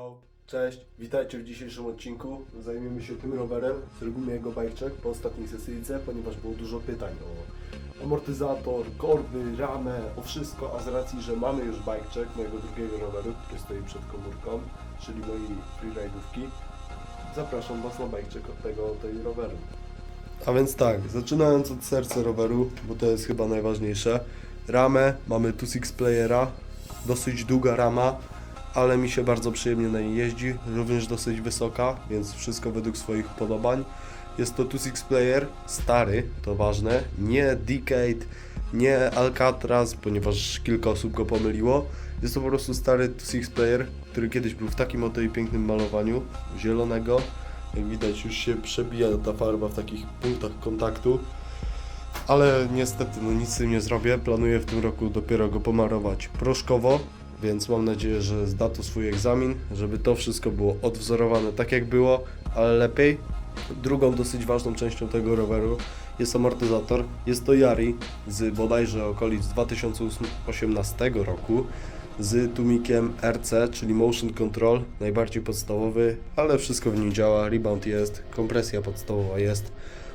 Hello, cześć, witajcie w dzisiejszym odcinku. Zajmiemy się tym rowerem, zrobimy jego bajczek po ostatniej sesyjce, ponieważ było dużo pytań o amortyzator, korby, ramę, o wszystko, a z racji, że mamy już bajczek mojego drugiego roweru, który stoi przed komórką, czyli mojej freeride'ówki, zapraszam Was na bajczek od tego, tej roweru. A więc tak, zaczynając od serca roweru, bo to jest chyba najważniejsze. Ramę, mamy tu six playera, dosyć długa rama, ale mi się bardzo przyjemnie na niej jeździ, również dosyć wysoka, więc wszystko według swoich upodobań. Jest to 2-6 player, stary, to ważne, nie Decade, nie Alcatraz, ponieważ kilka osób go pomyliło. Jest to po prostu stary 2-6 player, który kiedyś był w takim oto i pięknym malowaniu, zielonego. Jak widać już się przebija ta farba w takich punktach kontaktu. Ale niestety no nic z tym nie zrobię. Planuję w tym roku dopiero go pomarować proszkowo, więc mam nadzieję, że zda to swój egzamin, żeby to wszystko było odwzorowane tak jak było, ale lepiej. Drugą dosyć ważną częścią tego roweru jest amortyzator. Jest to Yari z bodajże okolic 2018 roku z tumikiem RC, czyli Motion Control, najbardziej podstawowy, ale wszystko w nim działa, rebound jest, kompresja podstawowa jest.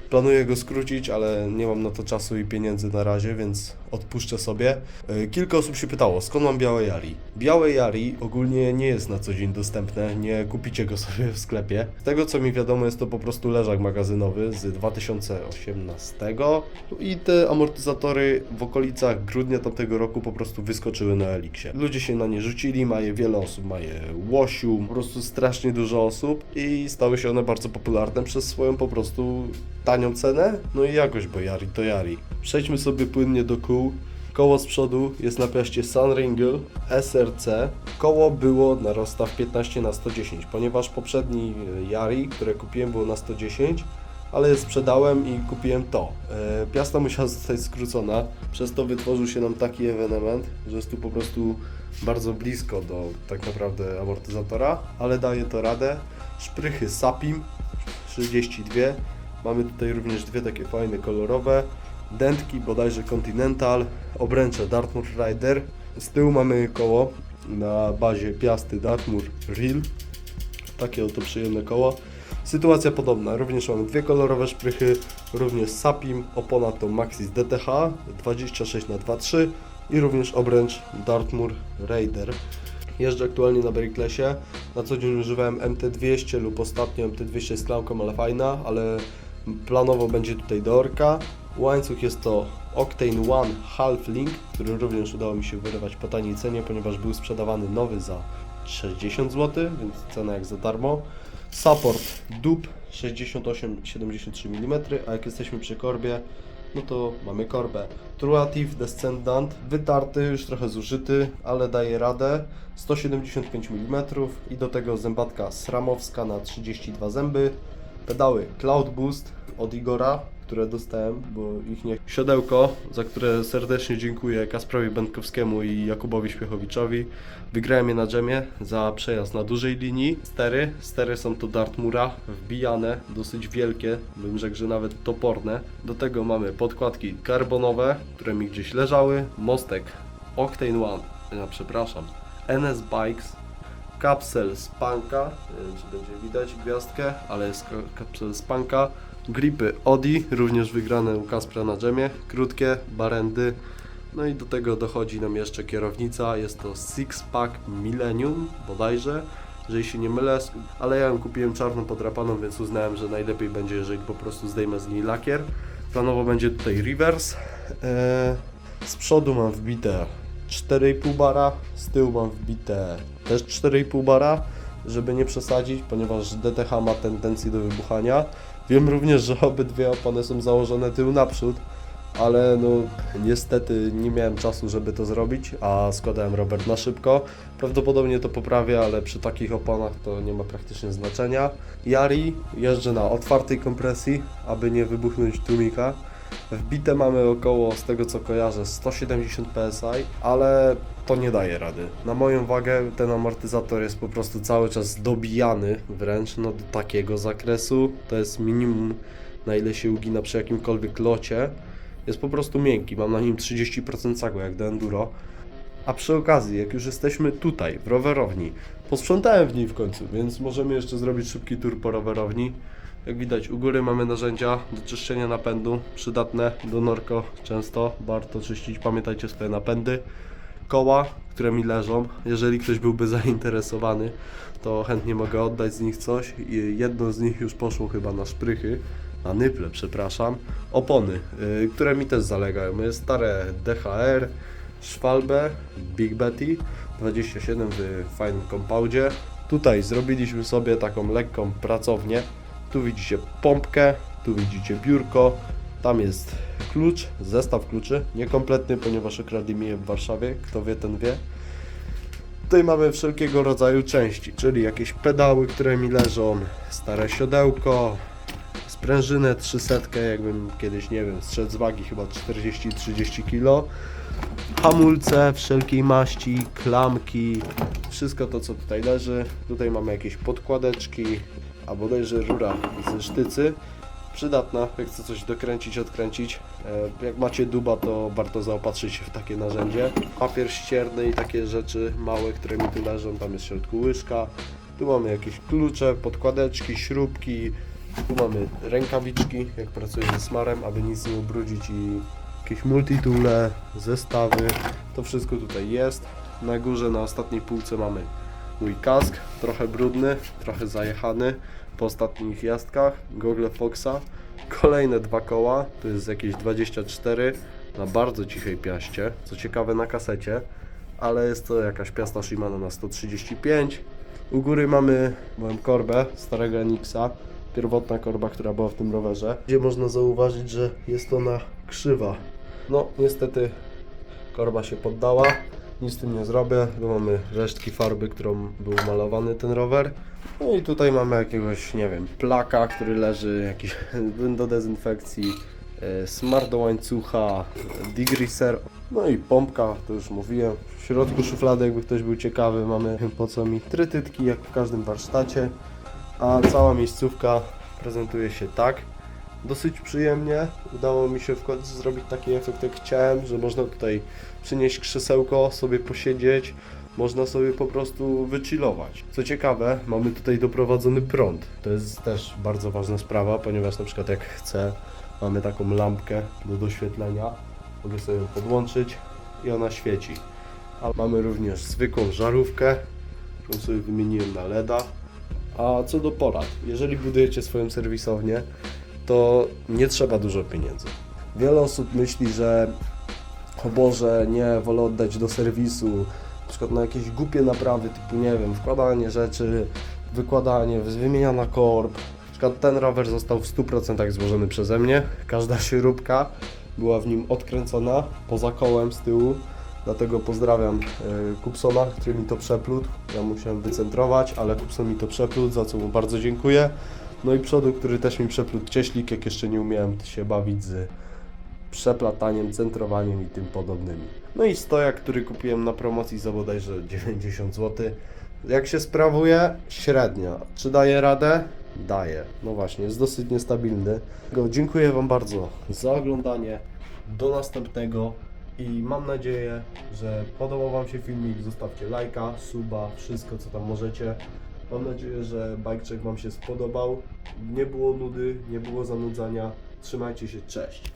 Planuję go skrócić, ale nie mam na to czasu i pieniędzy na razie, więc odpuszczę sobie. Yy, Kilka osób się pytało, skąd mam białe Yari? Białe Yari ogólnie nie jest na co dzień dostępne, nie kupicie go sobie w sklepie. Z tego co mi wiadomo jest to po prostu leżak magazynowy z 2018 i te amortyzatory w okolicach grudnia tamtego roku po prostu wyskoczyły na Elixie. Ludzie się na nie rzucili, ma je wiele osób, ma je Łosiu, po prostu strasznie dużo osób i stały się one bardzo popularne przez swoją po prostu tanią cenę, no i jakość, bo Yari to Yari. Przejdźmy sobie płynnie do kół. Koło z przodu jest na piaście Sunringle SRC. Koło było na rozstaw 15 na 110, ponieważ poprzedni e, Yari, które kupiłem było na 110, ale sprzedałem i kupiłem to. E, Piasta musiała zostać skrócona, przez to wytworzył się nam taki ewenement, że jest tu po prostu bardzo blisko do tak naprawdę amortyzatora, ale daje to radę. Szprychy Sapim 32. Mamy tutaj również dwie takie fajne kolorowe. Dętki bodajże Continental, obręcze Dartmoor Rider. Z tyłu mamy koło na bazie piasty Dartmoor Real. Takie oto przyjemne koło. Sytuacja podobna, również mamy dwie kolorowe szprychy, również Sapim, opona to Maxis DTH 26 na 23 i również obręcz Dartmoor Raider. Jeżdżę aktualnie na Beriklesie, na co dzień używałem MT200 lub ostatnio MT200 z klamką, ale fajna, ale planowo będzie tutaj Dorka. Łańcuch jest to Octane One Half Link, który również udało mi się wyrywać po taniej cenie, ponieważ był sprzedawany nowy za 60 zł, więc cena jak za darmo. Support DUB 68-73 mm, a jak jesteśmy przy korbie, no to mamy korbę. Truative Descendant, wytarty, już trochę zużyty, ale daje radę. 175 mm i do tego zębatka sramowska na 32 zęby. Pedały Cloud Boost od Igora, które dostałem, bo ich nie... Siodełko, za które serdecznie dziękuję Kasprowi Będkowskiemu i Jakubowi Śpiechowiczowi. Wygrałem je na dżemie za przejazd na dużej linii. Stery, stery są to Dartmura, wbijane, dosyć wielkie, bym rzekł, że nawet toporne. Do tego mamy podkładki karbonowe, które mi gdzieś leżały, mostek Octane One, ja przepraszam, NS Bikes, kapsel z panka, nie wiem czy będzie widać gwiazdkę, ale jest ka- kapsel z panka, gripy Odi, również wygrane u Kaspra na dżemie, krótkie, barendy, no i do tego dochodzi nam jeszcze kierownica, jest to Six Pack Millennium bodajże, jeżeli się nie mylę, ale ja ją kupiłem czarną podrapaną, więc uznałem, że najlepiej będzie, jeżeli po prostu zdejmę z niej lakier. Planowo będzie tutaj reverse. Eee, z przodu mam wbite 4,5 bara, z tyłu mam wbite też 4,5 bara, żeby nie przesadzić, ponieważ DTH ma tendencję do wybuchania. Wiem również, że obydwie opony są założone tył naprzód, ale no niestety nie miałem czasu, żeby to zrobić, a składałem Robert na szybko. Prawdopodobnie to poprawię, ale przy takich oponach to nie ma praktycznie znaczenia. Yari jeżdżę na otwartej kompresji, aby nie wybuchnąć tłumika. Wbite mamy około, z tego co kojarzę, 170 psi, ale to nie daje rady. Na moją wagę ten amortyzator jest po prostu cały czas dobijany wręcz no, do takiego zakresu. To jest minimum na ile się ugina przy jakimkolwiek locie. Jest po prostu miękki, mam na nim 30% sagu jak do enduro. A przy okazji, jak już jesteśmy tutaj, w rowerowni, posprzątałem w niej w końcu, więc możemy jeszcze zrobić szybki tour po rowerowni. Jak widać, u góry mamy narzędzia do czyszczenia napędu, przydatne do norko często. Warto czyścić, pamiętajcie swoje napędy. Koła, które mi leżą, jeżeli ktoś byłby zainteresowany, to chętnie mogę oddać z nich coś. Jedno z nich już poszło chyba na szprychy, na nyple, przepraszam. Opony, y, które mi też zalegają. Jest stare DHR, Schwalbe, Big Betty 27 w fajnym compoundzie. Tutaj zrobiliśmy sobie taką lekką pracownię. Tu widzicie pompkę, tu widzicie biurko, tam jest klucz, zestaw kluczy, niekompletny, ponieważ okradli mi je w Warszawie, kto wie ten wie. Tutaj mamy wszelkiego rodzaju części, czyli jakieś pedały, które mi leżą, stare siodełko, sprężynę 300, jakbym kiedyś, nie wiem, strzedł z wagi chyba 40-30 kg, hamulce wszelkiej maści, klamki, wszystko to co tutaj leży. Tutaj mamy jakieś podkładeczki, a bodajże rura ze sztycy. Przydatna, jak chce coś dokręcić, odkręcić. E, Jak macie duba, to warto zaopatrzyć się w takie narzędzie. Papier ścierny i takie rzeczy małe, które mi tu leżą. Tam jest w środku łyżka. Tu mamy jakieś klucze, podkładeczki, śrubki. Tu mamy rękawiczki, jak pracuję ze smarem, aby nic nie ubrudzić i jakieś multitoole, zestawy. To wszystko tutaj jest. Na górze, na ostatniej półce mamy mój kask, trochę brudny, trochę zajechany po ostatnich jazdkach, gogle Foxa, kolejne dwa koła, to jest jakieś 24 na bardzo cichej piaście, co ciekawe na kasecie, ale jest to jakaś piasta Shimano na 135. U góry mamy moją korbę starego Enixa, pierwotna korba, która była w tym rowerze, gdzie można zauważyć, że jest ona krzywa. No niestety korba się poddała, nic z tym nie zrobię, tu mamy resztki farby, którą był malowany ten rower. No i tutaj mamy jakiegoś, nie wiem, plaka, który leży, jakiś do dezynfekcji, e, smar do łańcucha, degreaser, no i pompka, to już mówiłem. W środku szuflady, jakby ktoś był ciekawy, mamy po co mi trytytki, jak w każdym warsztacie, a cała miejscówka prezentuje się tak dosyć przyjemnie. Udało mi się w końcu zrobić taki efekt, jak chciałem, że można tutaj przynieść krzesełko, sobie posiedzieć, można sobie po prostu wychillować. Co ciekawe, mamy tutaj doprowadzony prąd. To jest też bardzo ważna sprawa, ponieważ na przykład jak chcę, mamy taką lampkę do doświetlenia, mogę sobie ją podłączyć i ona świeci. A mamy również zwykłą żarówkę, którą sobie wymieniłem na LEDa. A co do porad, jeżeli budujecie swoją serwisownię, to nie trzeba dużo pieniędzy. Wiele osób myśli, że o Boże, nie, wolę oddać do serwisu, na przykład na jakieś głupie naprawy, typu, nie wiem, wkładanie rzeczy, wykładanie, wymieniana korb. Na przykład ten rower został w 100% złożony przeze mnie, każda śrubka była w nim odkręcona poza kołem z tyłu, dlatego pozdrawiam e, Kupsona, który mi to przeplótł. Ja musiałem wycentrować, ale Kupson mi to przeplótł, za co mu bardzo dziękuję. No i przodu, który też mi przeplótł cieślik, jak jeszcze nie umiałem się bawić z przeplataniem, centrowaniem i tym podobnymi. No i stojak, który kupiłem na promocji za bodajże 90 zł. Jak się sprawuje? Średnia. Czy daje radę? Daje. No właśnie, jest dosyć niestabilny. Dziękuję Wam bardzo za oglądanie. Do następnego i mam nadzieję, że podobał Wam się filmik. Zostawcie lajka, suba, wszystko co tam możecie. Mam nadzieję, że bike check Wam się spodobał. Nie było nudy, nie było zanudzania. Trzymajcie się, cześć.